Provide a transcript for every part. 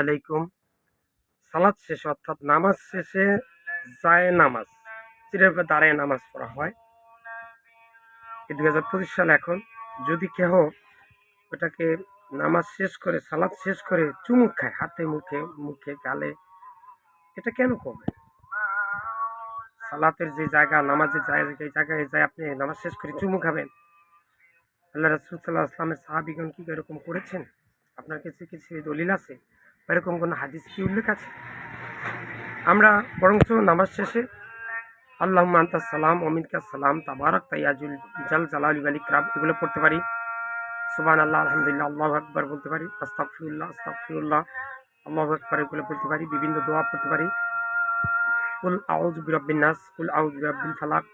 আলাইকুম। সালাদ শেষে, অর্থাৎ নামাজ শেষে যায় নামাজ যেভাবে দাঁড়ায় নামাজ পড়া হয়। দুই হাজার পঁচিশ সাল এখন, যদি কেহ ওটাকে নামাজ শেষ করে, সালাদ শেষ করে চুমুক খায়, হাতে, মুখে মুখে, গালে, এটা কেন করবে? সালাতের যে জায়গা, নামাজের জায়গা এই জায়গায় যায় আপনি, নামাজ শেষ করে চুমু খাবেন। আল্লাহ রসুল সাল্লাহ আসলামের সাহাবিগণ কি এরকম করেছেন? আপনার কাছে কিছু দলিল আছে? এরকম কোনো হাদিস কি উল্লেখ আছে? আমরা বরঞ্চ নামাজ শেষে আল্লাহ আন্তা সালাম অমিনকা সালাম, তাবারক, তাইয়াজুল, জাল জালাল আলী ক্রাম এগুলো পড়তে পারি। সুবান আল্লাহ আলহামদুলিল্লাহ, আল্লাহ আকবর বলতে পারি। আস্তাকফিরুল্লাহ আস্তাকফিরুল্লাহ আল্লাহ আকবর এগুলো বলতে পারি। বিভিন্ন দোয়া পড়তে পারি। কুল আউজ বিরব্বিন নাস, কুল আউজ বিরব্বিল ফালাক,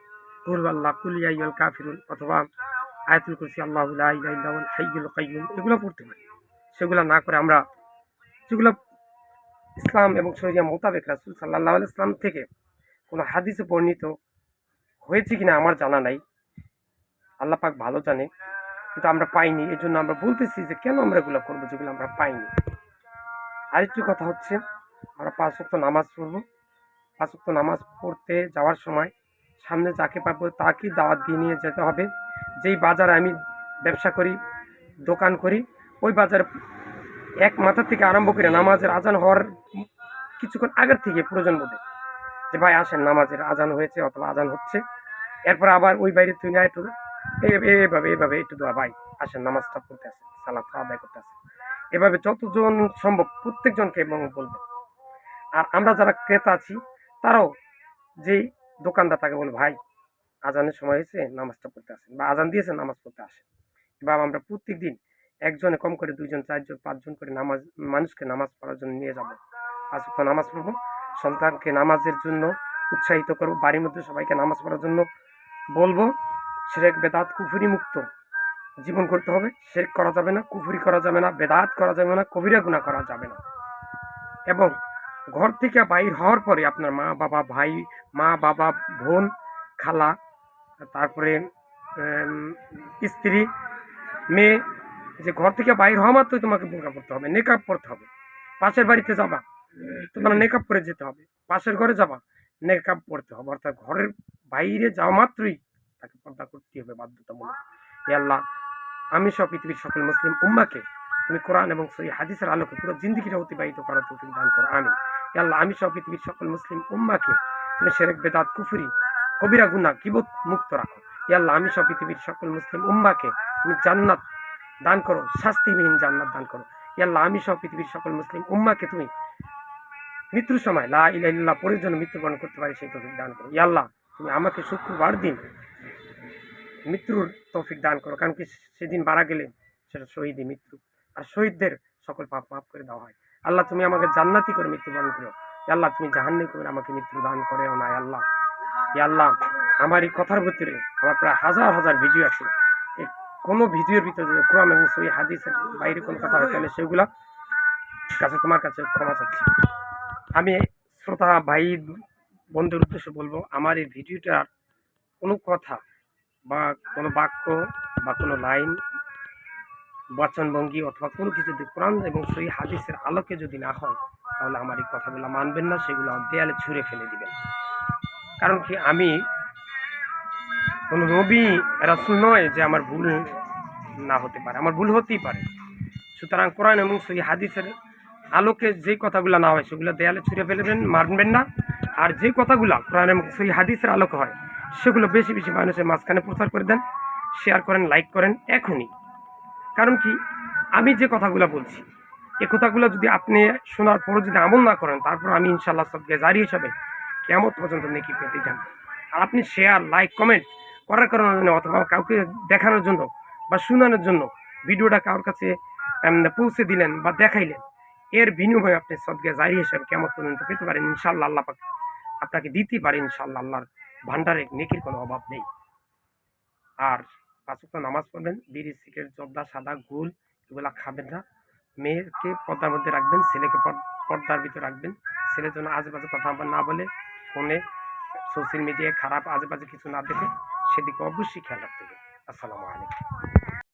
কুল আল্লাহ, কুল ইয়াইয়াল কাফিরুন, অথবা আয়াতুল কুরসি, আল্লাহ হাইয়ুল কাইয়্যুম এগুলো পড়তে পারি। সেগুলো না করে আমরা যেগুলো ইসলাম এবং শরিয়া মোতাবেক রাসুল সাল্লাহ ইসলাম থেকে কোনো হাদিসে বর্ণিত হয়েছে কিনা আমার জানা নাই। আল্লাহ পাক ভালো জানে, কিন্তু আমরা পাইনি। এই জন্য আমরা বলতেছি যে কেন আমরা এগুলো করব যেগুলো আমরা পাইনি। আরেকটি কথা হচ্ছে, আমরা পাঁচ ওয়াক্ত নামাজ পড়ব। পাঁচ ওয়াক্ত নামাজ পড়তে যাওয়ার সময় সামনে যাকে পাবো তাকেই দাওয়াত দিয়ে নিয়ে যেতে হবে। যেই বাজারে আমি ব্যবসা করি, দোকান করি, ওই বাজারে এক মাথা থেকে আরম্ভ করে নামাজের আজান হওয়ার কিছুক্ষণ আগের থেকে প্রয়োজন বোধে। যে ভাই আসেন, নামাজের আজান হয়েছে অথবা আজান হচ্ছে। এরপর আবার ওই বাইরে তুই না, একটু এভাবে এভাবে, একটু দোয়া, ভাই আসেন, নামাজটা পড়তে আসেন সালাদ আদায় করতে আসেন। এভাবে যতজন সম্ভব প্রত্যেকজনকে এবং বলবে আর আমরা যারা ক্রেতা আছি, তারাও যেই দোকানদার তাকে বলব, ভাই, আজানের সময় হয়েছে, নামাজটা পড়তে আসেন বা আজান দিয়েছে নামাজ পড়তে আসেন। বা আমরা প্রত্যেক দিন একজনে কম করে, দুইজন, চারজন, পাঁচজন করে নামাজ, মানুষকে নামাজ পড়ার জন্য নিয়ে যাব। ওয়াক্ত নামাজ পড়ব। সন্তানকে নামাজের জন্য উৎসাহিত করব, বাড়ির মধ্যে সবাইকে নামাজ পড়ার জন্য বলব সেরেক বেদাত, কুফুরি মুক্ত। জীবন করতে হবে, শেরেক করা যাবে না, কুফুরি করা যাবে না, বেদাত করা যাবে না কবিরা গুণা করা যাবে না। এবং ঘর থেকে বাইর হওয়ার পরে আপনার মা, বাবা, ভাই, মা, বাবা, বোন, খালা, তারপরে স্ত্রী, মেয়ে যে ঘর থেকে বাইর হওয়া মাত্রই তোমাকে বোরকা পড়তে হবে নেকাব পড়তে হবে। পাশের বাড়িতে যাবা, তোমার নেকাব পরে যেতে হবে। পাশের ঘরে যাবা নেকাব পড়তে হবে। অর্থাৎ ঘরের বাইরে যাওয়া মাত্রই তাকে পর্দা করতে হবে বাধ্যতামূলক। আল্লাহ, আমি সব পৃথিবীর সকল মুসলিম উম্মাকে তুমি কোরআন এবং সেই হাদিসের আলোকে পুরো জিন্দিগিটা অতিবাহিত করার তৌফিক দান করো আমি আল্লাহ, আমি সব পৃথিবীর সকল মুসলিম উম্মাকে তুমি সেরেক, বেদাত, কুফুরি, কবিরা গুনা কিবত মুক্ত রাখো। আল্লাহ, আমি সব পৃথিবীর সকল মুসলিম উম্মাকে তুমি জান্নাত দান করো, শাস্তিবিহীন জান্নাত দান করো। হে আল্লাহ আমি সব পৃথিবীর সকল মুসলিম উম্মাকে তুমি মৃত্যুর সময় লা ইলাহা ইল্লাল্লাহ পরের জন্য মৃত্যুবরণ করতে পারি, সেই তৌফিক দান করো। হে আল্লাহ তুমি আমাকে শুক্রবার দিন মৃত্যুর তৌফিক দান করো, কারণ কি সেদিন মারা গেলে সেটা শহীদই মৃত্যু। আর শহীদদের সকল পাপ মাফ করে দেওয়া হয়। আল্লাহ, তুমি আমাকে জান্নাতি করে মৃত্যুবরণ করো। আল্লাহ তুমি জাহান্নামি করে আমাকে মৃত্যু দান করেও না আল্লাহ হে আল্লাহ আমার এই কথার ভিতরে আমার প্রায় হাজার হাজার ভিডিও আছে। কোনো ভিডিওর ভিতরে যদি কোরআন এবং সই হাদিসের বাইরে কোনো কথা হয়, তাহলে সেগুলা কাছে তোমার কাছে ক্ষমা চাচ্ছি। আমি শ্রোতা, ভাই, বন্ধুর উদ্দেশ্যে বলব, আমার এই ভিডিওটার কোনো কথা বা কোনো বাক্য বা কোনো লাইন, বচনভঙ্গি অথবা কোনো কিছু যদি কোরআন এবং সেই হাদিসের আলোকে যদি না হয়, তাহলে আমার এই কথাগুলো মানবেন না, সেগুলো দেয়ালে ছুঁড়ে ফেলে দিবেন। কারণ কি আমি কোনো নবী রাসুল নয় যে আমার ভুল না হতে পারে, আমার ভুল হতেই পারে। সুতরাং কোরআন এবং সেই হাদিসের আলোকে যে কথাগুলো না হয়, সেগুলো দেয়ালে ছুঁড়ে ফেলবেন মানবেন না। আর যে কথাগুলো কোরআন এবং সেই হাদিসের আলোকে হয়, সেগুলো বেশি বেশি মানুষের মাঝখানে প্রচার করে দেন শেয়ার করেন লাইক করেন এখনই। কারণ কি? আমি যে কথাগুলো বলছি, এ কথাগুলো যদি আপনি শোনার পরও যদি আমল না করেন, তারপর আমি ইনশাল্লাহ সবকে জারি হিসাবে কেমন পর্যন্ত নেকি পেতে যান আর আপনি শেয়ার লাইক কমেন্ট করার কারণে অথবা কাউকে দেখানোর জন্য বা শোনানোর জন্য ভিডিওটা কারোর কাছে পৌঁছে দিলেন বা দেখাইলেন, এর বিনিময়ে আপনি সবকে জারি হিসাবে কেমন পর্যন্ত পেতে পারেন ইনশাল্লাহ আল্লাহ আপনাকে দিতেই পারে ইনশাল্লাহ আল্লাহর ভান্ডারে নেকির কোনো অভাব নেই। আর পাঁচ ওয়াক্ত নামাজ পড়বেন, বিড়ি, সিগারেট, জর্দা, সাদা, গুল এগুলা খাবেন না। মেয়েকে পর্দার মধ্যে রাখবেন, ছেলেকে পর- পর্দার ভিতরে রাখবেন। ছেলের জন্য আজেবাজে কথা না বলে, ফোনে, সোশ্যাল মিডিয়ায় খারাপ আজেবাজে কিছু না দেখে সেদিকে অবশ্যই খেয়াল রাখতে হবে। আসসালামু আলাইকুম।